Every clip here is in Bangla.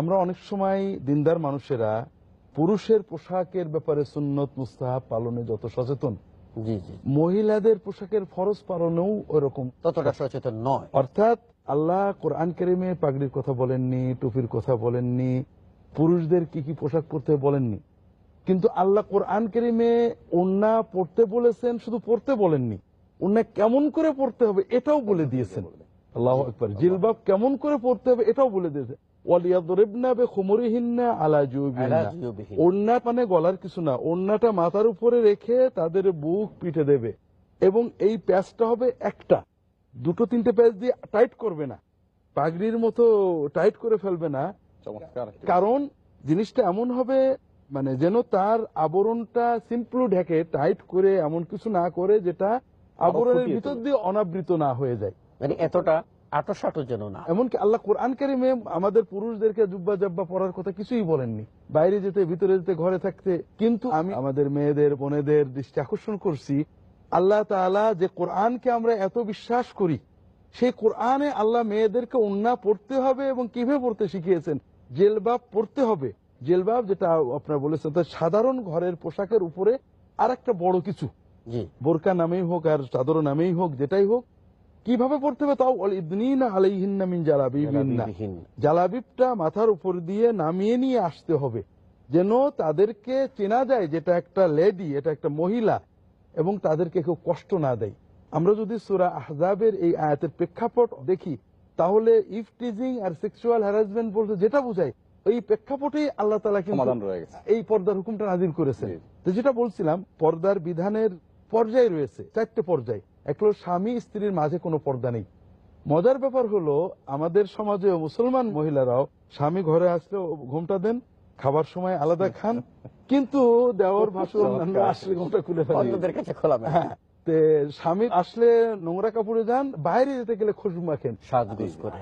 আমরা অনেক সময় দিনদার মানুষেরা পুরুষের পোশাকের ব্যাপারে সুন্নত মুস্তাহাব পালনে যত সচেতন মহিলাদের পোশাকের ফরজ পালনেও ওরকম ততটা সচেতন নয়। অর্থাৎ আল্লাহ কোরআন কেরিমে পাগড়ির কথা বলেননি টুপির কথা বলেননি পুরুষদের কি কি পোশাক পরতে বলেননি। কিন্তু আল্লাহ কোরআন কেরিমে ওন্না পড়তে বলেছেন শুধু পড়তে বলেননি ওন্না কেমন করে পড়তে হবে এটাও বলে দিয়েছেন। আল্লাহ একবার জিলবাব কেমন করে পড়তে হবে এটাও বলে দিয়েছেন ওড়না মানে গলার কিছু না ওড়নাটা মাথার উপরে রেখে তাদের বুক পিঠে দেবে। এবং এই প্যাচটা হবে একটা। দুটো তিনটে প্যাচ দিয়ে টাইট করবে না। পাগড়ির মতো টাইট করে ফেলবে না। কারণ জিনিসটা এমন হবে মানে যেন তার আবরণটা সিম্পল ঢেকে টাইট করে এমন কিছু না করে যেটা আবরণের ভিতর দিয়ে অনাবৃত না হয়ে যায়। মানে এতটা আটোসাটো যেন না। এমনকি আল্লাহ কোরআন কারিমে আমাদের পুরুষদেরকে জুব্বা জাব্বা পড়ার কথা কিছুই বলেননি। বাইরে যেতে ভিতরে যেতে ঘরে থাকতে। কিন্তু আমি আমাদের মেয়েদের বোনেদের দৃষ্টি আকর্ষণ করছি আল্লাহ তাআলা যে কোরআনকে আমরা এত বিশ্বাস করি সেই কোরআনে আল্লাহ মেয়েদেরকে উন্না পড়তে হবে এবং কীভাবে পড়তে শিখিয়েছেন? জেলবাব পড়তে হবে। জেলবাব যেটা আপনার বলেছেন তা সাধারণ ঘরের পোশাকের উপরে আর একটা বড় কিছু। বোরকা নামেই হোক আর চাদর নামেই হোক যেটাই হোক কীভাবে পড়তে হবে? তাও আলাইহিন্না মিন জালাবিবিন্না। জালাবিবটা মাথার উপর দিয়ে নামিয়ে নিয়ে আসতে হবে। যেন তাদেরকে চেনা যায় যেটা একটা লেডি এটা একটা মহিলা এবং তাদেরকে কেউ কষ্ট না দেয়। আমরা যদি সুরা আহজাবের এই আয়াতের প্রেক্ষাপট দেখি তাহলে ইফ টিজিং আর সেক্সুয়াল হ্যারাসমেন্ট বলতে যেটা বোঝায় এই প্রেক্ষাপটেই আল্লাহ তালা কিন্তু রয়ে এই পর্দার হুকুমটা নাজিল করেছেন। তো যেটা বলছিলাম পর্দার বিধানের পর্যায় রয়েছে চারটে পর্যায়। এক হলো স্বামী স্ত্রীর মাঝে কোনো পর্দা নেই। মজার ব্যাপার হলো আমাদের সমাজে মুসলমান মহিলারাও স্বামী ঘরে আসলে ঘুমটা দেন খাবার সময় আলাদা খান কিন্তু দেওয়ার ভাষণ আসলে ঘুমটা খুলে ফেলে। অন্যদের কাছে খোলা হ্যাঁ স্বামী আসলে নোংরা কাপড়ে যান বাইরে যেতে গেলে খুশবু মাখেন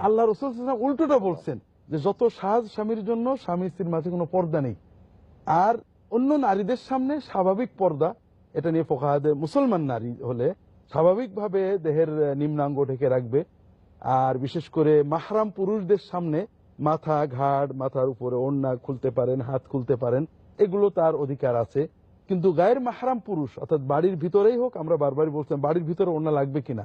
আল্লাহ রসুল উল্টোটা বলছেন যে যত সাজ স্বামীর জন্য স্বামী স্ত্রীর মাঝে কোনো পর্দা নেই। আর অন্য নারীদের সামনে স্বাভাবিক পর্দা এটা নিয়ে ফোকাহাদের মুসলমান নারী হলে স্বাভাবিকভাবে দেহের নিম্নাঙ্গ ঢেকে রাখবে। আর বিশেষ করে মাহরাম পুরুষদের সামনে মাথা ঘাড় মাথার উপরে ওড়না খুলতে পারেন হাত খুলতে পারেন এগুলো তার অধিকার আছে। কিন্তু গায়ের মাহরাম পুরুষ অর্থাৎ বাড়ির ভিতরেই হোক আমরা বারবারই বলছিলাম বাড়ির ভিতরে ওড়না লাগবে কিনা?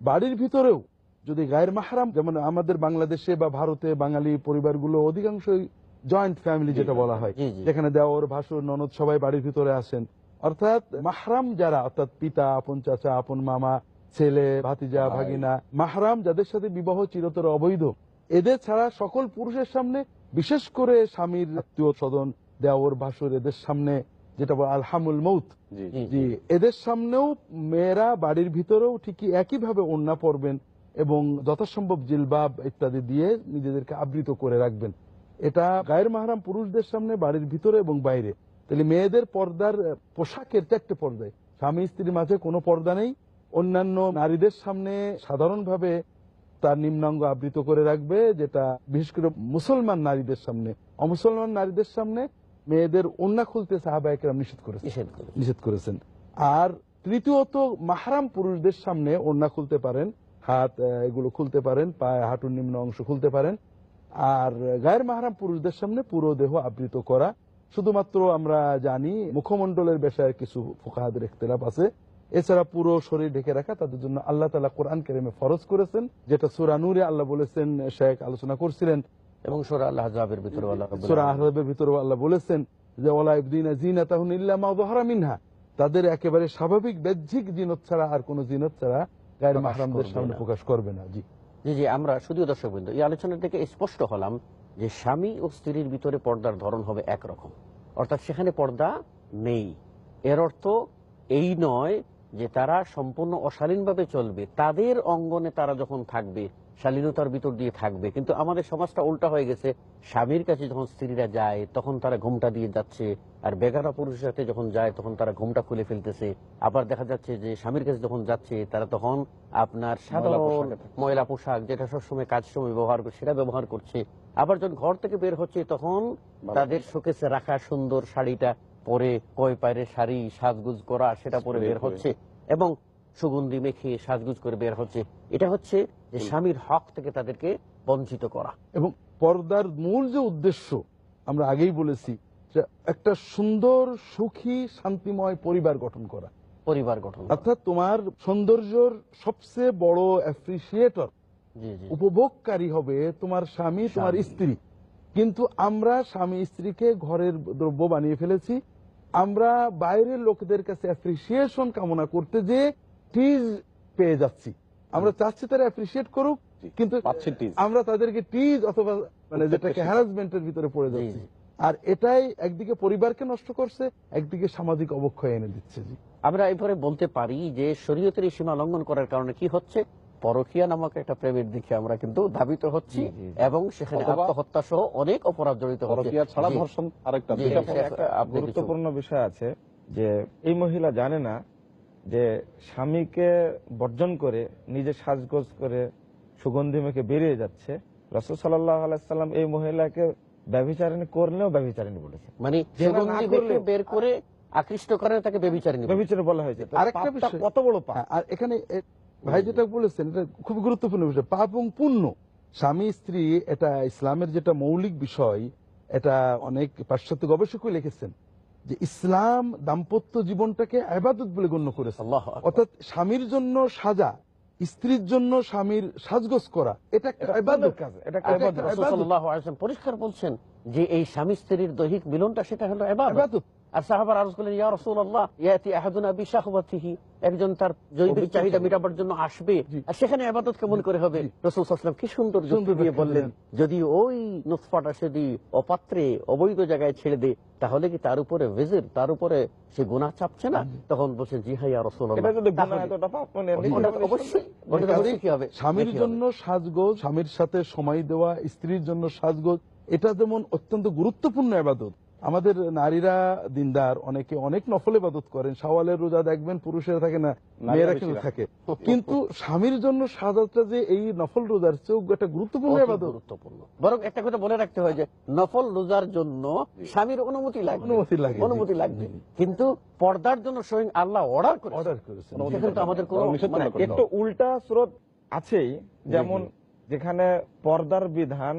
বাড়ির ভিতরেও যদি গায়ের মাহরাম যেমন আমাদের বাংলাদেশে বা ভারতে বাঙালি পরিবারগুলো অধিকাংশই জয়েন্ট ফ্যামিলি যেটা বলা হয়। যেখানে দেওর ভাসুর ননদ সবাই বাড়ির ভিতরে আসেন। অর্থাৎ মাহরাম যারা অর্থাৎ পিতা আপন চাচা আপন মামা ছেলে ভাতিজা ভাগিনা মাহরাম যাদের সাথে বিবাহ চিরতর অবৈধ এদের ছাড়া সকল পুরুষের সামনে বিশেষ করে স্বামীর আত্মীয় স্বজন দেওর ভাসুর এদের সামনে যেটা বলে আলহামুল মৌত জি এদের সামনেও মেয়েরা বাড়ির ভিতরেও ঠিকই একইভাবে ওন্না পরবেন এবং যথাসম্ভব জিলবাব ইত্যাদি দিয়ে নিজেদেরকে আবৃত করে রাখবেন। এটা গায়ের মাহারাম পুরুষদের সামনে বাড়ির ভিতরে এবং বাইরে। তাহলে মেয়েদের পর্দার পোশাকের চারটে পর্দায় স্বামী স্ত্রীর মাঝে কোনো পর্দা নেই। অন্যান্য নারীদের সামনে সাধারণভাবে তার নিম্নাঙ্গ আবৃত করে রাখবে যেটা বিশেষ করে মুসলমান নারীদের সামনে। অমুসলমান নারীদের সামনে মেয়েদের অন্যা খুলতে সাহাবাহিকরাম নিষেধ করেছে নিষেধ করে নিষেধ করেছেন। আর তৃতীয়ত মাহারাম পুরুষদের সামনে ওড়না খুলতে পারেন হাত এগুলো খুলতে পারেন পায়ে হাঁটুর নিম্ন অংশ খুলতে পারেন। আর গায়ের মাহারাম পুরুষদের সামনে পুরো দেহ আবৃত করা শুধুমাত্র আমরা জানি মুখমণ্ডলের বিষয়ে কিছু ফোকাহাদের ইখতলাফ আছে এছাড়া পুরো শরীর ঢেকে রাখা তাদের জন্য আল্লাহ তালা কোরআন কেরেমে ফরজ করেছেন যেটা সুরা নূরে আল্লাহ বলেছেন শেখ আলোচনা করছিলেন এবং সোরা আল্লাহ জাবের ভিতরে সুরা আলামিন। ভিতরে আল্লাহ বলেছেন যে ওলা ইবদিনা জিনাতাহুন ইল্লা মা মিনহা তাদের একেবারে স্বাভাবিক বাহ্যিক জিনত ছাড়া আর কোন জিনত ছাড়া গায়ের মাহরামদের সামনে। প্রকাশ করবে না জি জি জি আমরা শুধু দর্শক বিন্দু এই আলোচনা থেকে স্পষ্ট হলাম যে স্বামী ও স্ত্রীর ভিতরে পর্দার ধরন হবে একরকম। অর্থাৎ সেখানে পর্দা নেই। এর অর্থ এই নয় যে তারা সম্পূর্ণ অশালীনভাবে চলবে। তাদের অঙ্গনে তারা যখন থাকবে শালীনতার ভিতর দিয়ে থাকবে। কিন্তু আমাদের সমাজটা উল্টা হয়ে গেছে। স্বামীর কাছে যখন স্ত্রীরা যায় তখন তারা ঘুমটা দিয়ে যাচ্ছে। আর বেগারা পুরুষের সাথে যখন যায় তখন তারা ঘুমটা খুলে ফেলতেছে। আবার দেখা যাচ্ছে যে স্বামীর কাছে যখন যাচ্ছে তারা তখন আপনার সাধারণ ময়লা পোশাক যেটা সবসময় কাজ সময় ব্যবহার করে সেটা ব্যবহার করছে। আবার যখন ঘর থেকে বের হচ্ছে তখন তাদের শোকেসে রাখা সুন্দর শাড়িটা পরে কয় পায়ের শাড়ি সাজগুজ করা সেটা পরে বের হচ্ছে। এবং সুগন্ধি মেখে সাজগুজ করে বের হচ্ছে। এটা হচ্ছে যে স্বামীর হক থেকে তাদেরকে বঞ্চিত করা। এবং পর্দার মূল যে উদ্দেশ্য আমরা আগেই বলেছি যে একটা সুন্দর সুখী শান্তিময় পরিবার গঠন করা। পরিবার গঠন অর্থাৎ তোমার সৌন্দর্যর সবচেয়ে বড় অ্যাপ্রিসিয়েটর উপভোগকারী হবে তোমার স্বামী তোমার স্ত্রী। কিন্তু আমরা স্বামী স্ত্রীকে ঘরের দ্রব্য বানিয়ে ফেলেছি। আমরা বাইরের লোকদের কাছে অ্যাপ্রিসিয়েশন কামনা করতে যে টিজ পেয়ে যাচ্ছি। আমরা চাচ্ছি তারা অ্যাপ্রিসিয়েট করুক কিন্তু আমরা তাদেরকে টিজ অথবা মানে যেটাকে হ্যারাসমেন্টের ভিতরে পড়ে যাচ্ছি। আর এটাই একদিকে পরিবারকে নষ্ট করছে একদিকে সামাজিক অবক্ষয় এনে দিচ্ছে আমরা এরপরে বলতে পারি যে শরীয়তের এই সীমা লঙ্ঘন করার কারণে কি হচ্ছে? পরকিয়া নামক একটা প্রেমের দিকে আমরা কিন্তু ধাবিত হচ্ছি। এবং সেখানে আত্মহত্যা সহ অনেক অপরাধ জড়িত হচ্ছে। ছাড়া ধর্ষণ আরেকটা গুরুত্বপূর্ণ বিষয় আছে যে এই মহিলা জানে না যে স্বামীকে বর্জন করে নিজে সাজগোজ করে সুগন্ধি মেখে বেরিয়ে যাচ্ছে রসদ সাল্লাহ আলাইসাল্লাম এই মহিলাকে ব্যভিচারিণী করলেও ব্যভিচারিণী বলেছে মানে বের করে আকৃষ্ট করে তাকে বেবিচারী নেবে বলা হয়েছে। আরেকটা বিষয়- কত বড় পাপ? হ্যাঁ, আর এখানে ভাই যেটা বলেছেন এটা খুব গুরুত্বপূর্ণ বিষয়। পাপ এবং পুণ্য। স্বামী স্ত্রী এটা ইসলামের যেটা মৌলিক বিষয় এটা অনেক পাশ্চাত্য গবেষকই লিখেছেন। যে ইসলাম দাম্পত্য জীবনটাকে আবাদত বলে গণ্য করেছে। আল্লাহ অর্থাৎ স্বামীর জন্য সাজা স্ত্রীর জন্য স্বামীর সাজগোজ করা এটা পরিষ্কার বলছেন যে এই স্বামী স্ত্রীর দৈহিক মিলনটা সেটা হলো ইবাদত। আর সাহাবার আরজ করলেন ইয়া রাসূলুল্লাহ ইয়াতি আহাদুনা বিশাহওয়াতিহি একজন তার জৈবিক চাহিদা। মেটাবার জন্য আসবে। আর সেখানে ইবাদত কেমন করে হবে। রাসূল ওয়াসাল্লাম কি সুন্দর দিয়ে বললেন যদি ওই নুতফাটা যদি অপাত্রে অবৈধ জায়গায় ছেড়ে দেয় তাহলে কি তার উপরে ভেজের তার উপরে সে গুনাহ চাপছে না? তখন বলছেন জি হ্যাঁ তাহলে- এতটা পাপ মানে অবশ্যই কি হবে? স্বামীর জন্য সাজগোজ স্বামীর সাথে সময় দেওয়া স্ত্রীর জন্য সাজগোজ এটা যেমন অত্যন্ত গুরুত্বপূর্ণ আবাদত। আমাদের নারীরা দিনদার অনেকে অনেক নফল ইবাদত করেন। সওয়ালের রোজা দেখবেন পুরুষেরা থাকে না মেয়েরা কিন্তু থাকে। কিন্তু স্বামীর জন্য সাজাটা যে এই নফল রোজার চেয়েও একটা গুরুত্বপূর্ণ অতি আবাদত গুরুত্বপূর্ণ। বরং একটা কথা বলে রাখতে হয় যে নফল রোজার জন্য স্বামীর অনুমতি লাগবে। অনুমতি লাগে, অনুমতি লাগবে। কিন্তু পর্দার জন্য স্বয়ং আল্লাহ অর্ডার করে অর্ডার করেছেন। সেখানে তো আমাদের মানে। একটু উল্টা স্রোত আছেই। যেমন যেখানে পর্দার বিধান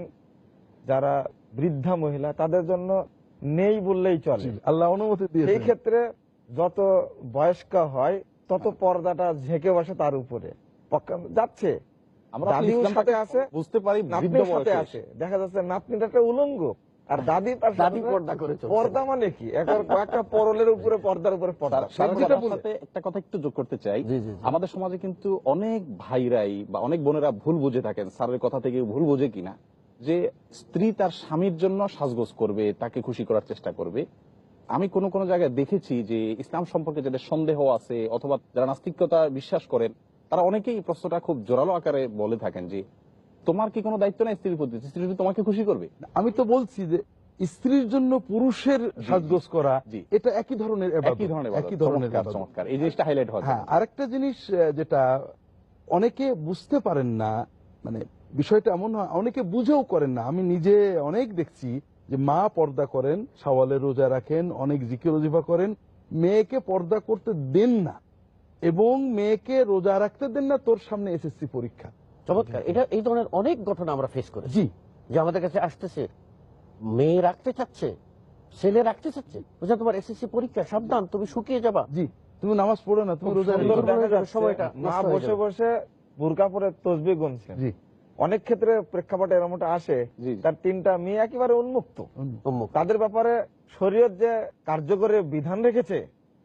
যারা বৃদ্ধা মহিলা তাদের জন্য নেই বললেই চলে। আল্লাহ অনুমতি সেই দিয়েছেন ক্ষেত্রে যত বয়স্কা হয় তত পর্দাটা ঝেঁকে বসে তার উপরে। যাচ্ছে। দাদিও সাথে আছে, বুঝতে পারি নাতনির সাথে আছে। দেখা যাচ্ছে নাতনিটা একটা উলঙ্গ আর দাদি তার দাদি পর্দা করে পর্দা মানে কি? একটা পরলের উপরে পর্দার উপরে পর্দা। তার- তার যেটা কথার বলে- সাথে একটা কথা একটু যোগ করতে চাই। আমাদের সমাজে কিন্তু অনেক ভাইরাই বা অনেক বোনেরা ভুল বুঝে থাকেন। স্যারের কথা থেকে ভুল বোঝে কিনা। যে স্ত্রী তার স্বামীর জন্য সাজগোজ করবে তাকে খুশি করার চেষ্টা করবে। আমি কোনো কোনো জায়গায় দেখেছি যে ইসলাম সম্পর্কে যাদের সন্দেহ আছে অথবা যারা নাস্তিকতা বিশ্বাস করেন তারা অনেকেই প্রশ্নটা খুব জোরালো আকারে বলে থাকেন যে তোমার কি কোনো দায়িত্ব নাই স্ত্রীর প্রতি? স্ত্রী যদি তোমাকে খুশি করবে? আমি তো বলছি যে স্ত্রীর জন্য পুরুষের সাজগোজ করা এটা একই ধরনের একই ধরনের একই ধরনের চমৎকার এই জিনিসটা হাইলাইট হয় হ্যাঁ আরেকটা জিনিস যেটা অনেকে বুঝতে পারেন না মানে বিষয়টা এমন হয় অনেকে বুঝেও করেন না। আমি নিজে অনেক দেখছি যে মা পর্দা করেন সওয়ালের রোজা রাখেন অনেক জিকির রজিফা করেন মেয়েকে পর্দা করতে দেন না। এবং মেয়েকে রোজা রাখতে দেন না তোর সামনে এসএসসি পরীক্ষা। চমৎকার। এটা এই ধরনের অনেক ঘটনা আমরা ফেস করি জি। যে আমাদের কাছে আসতেছে মেয়ে রাখতে চাচ্ছে ছেলে রাখতে চাচ্ছে বুঝা তোমার এসএসসি পরীক্ষা সাবধান তুমি শুকিয়ে যাবা। জি। তুমি নামাজ পড়ো না তুমি রোজা সময়টা মা বসে বসে বুরকা পরে তসবি গুনছেন। জি। অনেক ক্ষেত্রে প্রেক্ষাপটে এরমটা আসে। তার তিনটা মেয়ে একেবারে উন্মুক্ত। তাদের ব্যাপারে শরীয়ত যে কার্যকরী বিধান রেখেছে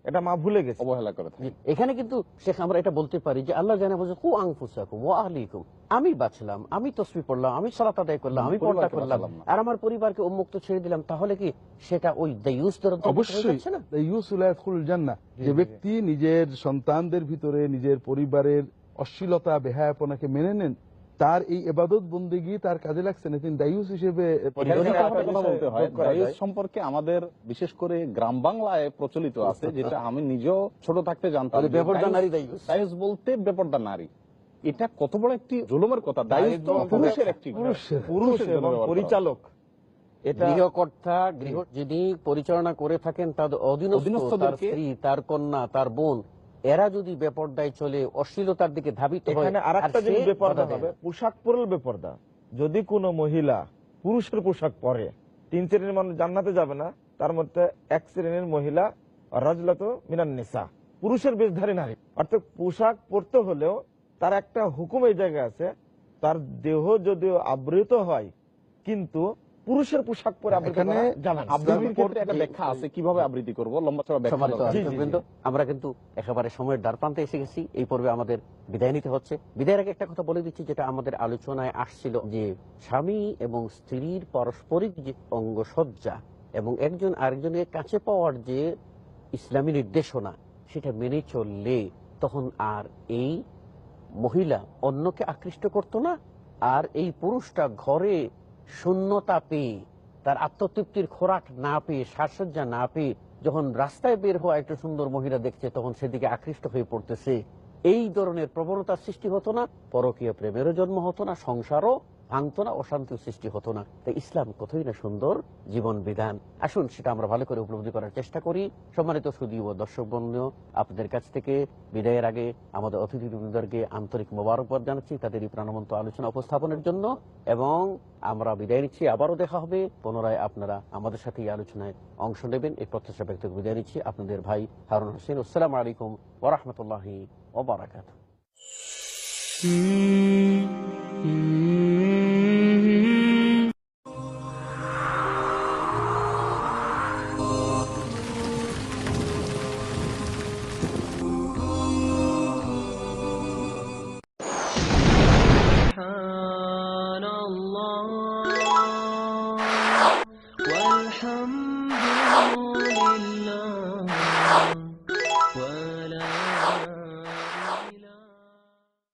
এটা মা ভুলে গেছে। অবহেলা করে এখানে কিন্তু শেখ আমরা এটা বলতে পারি যে আল্লাহ জানে বলছে কু আংফুসাকুম ও আহলিকুম। আমি বাঁচলাম আমি তসবি পড়লাম আমি সালাত আদায় করলাম আমি পর্দা করলাম আর আমার পরিবারকে উন্মুক্ত ছেড়ে দিলাম তাহলে কি সেটা ওই অবশ্যই। যাচ্ছে না? ইউসুল জান্না যে ব্যক্তি নিজের সন্তানদের ভিতরে নিজের পরিবারের অশ্লীলতা বেহায়াপনাকে মেনে নেন তার এই এবাদত বন্দিগি তার কাজে লাগছে। না তিনি দায়ুস হিসেবে হয়। সম্পর্কে আমাদের বিশেষ করে গ্রাম বাংলায় প্রচলিত আছে যেটা আমি নিজেও ছোট থাকতে জানতাম বেপরদা দায়ুস- নারী দায়ুস। দায়ুস বলতে বেপরদা নারী। এটা কত বড় একটি জুলুমের কথা। দায়ুস তো পুরুষের একটি পুরুষের। পরিচালক। এটা গৃহকর্তা গৃহ যিনি পরিচালনা করে থাকেন তার অধীনস্থ তার স্ত্রী তার কন্যা তার বোন এরা যদি বেপর্দায় চলে অশ্লীলতার দিকে ধাবিত এখানে আর একটা জিনিস বেপর্দা হবে পোশাক পরল বেপর্দা। যদি কোনো মহিলা পুরুষের পোশাক পরে তিন শ্রেণির মানুষ জান্নাতে যাবে না তার মধ্যে এক শ্রেণির মহিলা রাজলাত মিনান নিসা পুরুষের বেশধারী নারী। অর্থাৎ পোশাক পরতে হলেও তার একটা হুকুম এই জায়গায় আছে তার দেহ যদিও আবৃত হয় কিন্তু পুরুষের পোশাক পরে এখানে। আবৃত্তির ক্ষেত্রে একটা ব্যাখ্যা আছে কীভাবে আবৃত্তি করব? লম্বা চড়া ব্যাখ্যা আমরা কিন্তু একেবারে সময়ের দ্বার প্রান্তে এসে গেছি। এই পর্বে আমাদের বিদায় নিতে হচ্ছে। বিদায়ের আগে একটা কথা বলে দিচ্ছি যেটা আমাদের আলোচনায় আসছিল যে স্বামী এবং স্ত্রীর পারস্পরিক যে অঙ্গসজ্জা এবং একজন আরেকজনের কাছে পাওয়ার যে ইসলামী নির্দেশনা সেটা মেনে চললে তখন আর এই মহিলা অন্যকে আকৃষ্ট করতো না আর এই পুরুষটা ঘরে শূন্যতা পেয়ে, তার আত্মতৃপ্তির খোরাক না পেয়ে, সাজসজ্জা না পেয়ে যখন রাস্তায় বের হওয়া একটা সুন্দর মহিলা দেখছে, তখন সেদিকে আকৃষ্ট হয়ে পড়তেছে। এই ধরনের প্রবণতার সৃষ্টি হতো না, পরকীয় প্রেমেরও জন্ম হতো না, সংসারও ভাঙতো না অশান্তির সৃষ্টি হতো না। তাই ইসলাম কতই না সুন্দর জীবন বিধান। আসুন, সেটা আমরা ভালো করে উপলব্ধি করার চেষ্টা করি। সম্মানিত সুদীয় দর্শক বন্ধু আপনাদের কাছ থেকে বিদায়ের আগে আমাদের অতিথিবৃন্দকে আন্তরিক মোবারকবাদ জানাচ্ছি তাদের এই প্রাণবন্ত আলোচনা উপস্থাপনের জন্য। এবং আমরা বিদায় নিচ্ছি, আবারও দেখা হবে। পুনরায় আপনারা আমাদের সাথে এই আলোচনায় অংশ নেবেন। এই প্রত্যাশা ব্যক্ত বিদায় নিচ্ছি। আপনাদের ভাই হারুন হোসেন, আসসালামু আলাইকুম ওরহমতুল্লাহি ওবরাকাত Hmm.